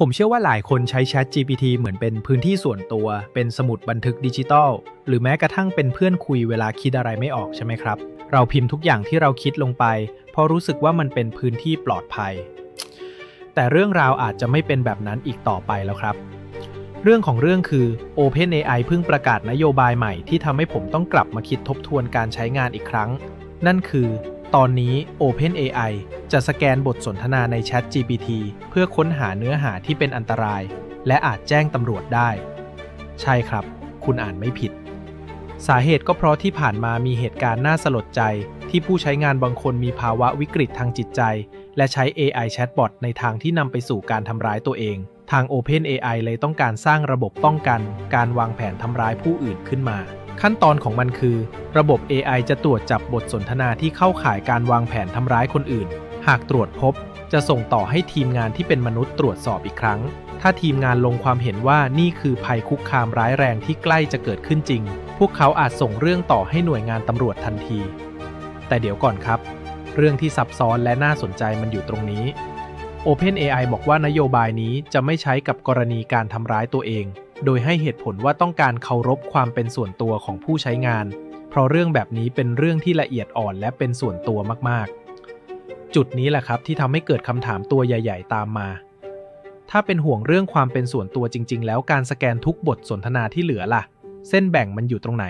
ผมเชื่อว่าหลายคนใช้ Chat GPT เหมือนเป็นพื้นที่ส่วนตัว เป็นสมุดบันทึกดิจิทัลหรือแม้กระทั่งเป็นเพื่อนคุยเวลาคิดอะไรไม่ออกใช่ไหมครับ เราพิมพ์ทุกอย่างที่เราคิดลงไป เพราะรู้สึกว่ามันเป็นพื้นที่ปลอดภัย แต่เรื่องราวอาจจะไม่เป็นแบบนั้นอีกต่อไปแล้วครับ เรื่องของเรื่องคือ OpenAI เพิ่งประกาศนโยบายใหม่ที่ทำให้ผมต้องกลับมาคิดทบทวนการใช้งานอีกครั้ง นั่นคือ ตอนนี้ OpenAI จะสแกนบทสนทนาใน Chat GPT เพื่อค้นหาเนื้อหาที่เป็นอันตราย และอาจแจ้งตำรวจได้ ใช่ครับ คุณอ่านไม่ผิด สาเหตุก็เพราะที่ผ่านมามีเหตุการณ์น่าสลดใจ ที่ผู้ใช้งานบางคนมีภาวะวิกฤตทางจิตใจ และใช้ AI Chatbot ในทางที่นำไปสู่การทำร้ายตัวเอง ทาง OpenAI เลยต้องการสร้างระบบป้องกัน การวางแผนทำร้ายผู้อื่นขึ้นมา ขั้นตอนของมันคือ ระบบ AI จะตรวจจับบทสนทนาที่เข้าข่ายการวางแผนทำร้ายคนอื่น หากตรวจพบ จะส่งต่อให้ทีมงานที่เป็นมนุษย์ตรวจสอบอีกครั้ง ถ้าทีมงานลงความเห็นว่านี่คือภัยคุกคามร้ายแรงที่ใกล้จะเกิดขึ้นจริง พวกเขาอาจส่งเรื่องต่อให้หน่วยงานตำรวจทันที แต่เดี๋ยวก่อนครับ เรื่องที่ซับซ้อนและน่าสนใจมันอยู่ตรงนี้ OpenAI บอกว่านโยบายนี้จะไม่ใช้กับกรณีการทำร้ายตัวเอง โดยให้เหตุผลว่าต้องการเคารพความเป็นส่วนตัวของผู้ใช้งาน เพราะเรื่องแบบนี้เป็นเรื่องที่ละเอียดอ่อนและเป็นส่วนตัวมากๆ จุดนี้แหละครับที่ทำให้เกิดคำถามตัวใหญ่ ๆ ตามมา ถ้าเป็นห่วงเรื่องความเป็นส่วนตัวจริง ๆ แล้วการสแกนทุกบทสนทนาที่เหลือล่ะ เส้นแบ่งมันอยู่ตรงไหน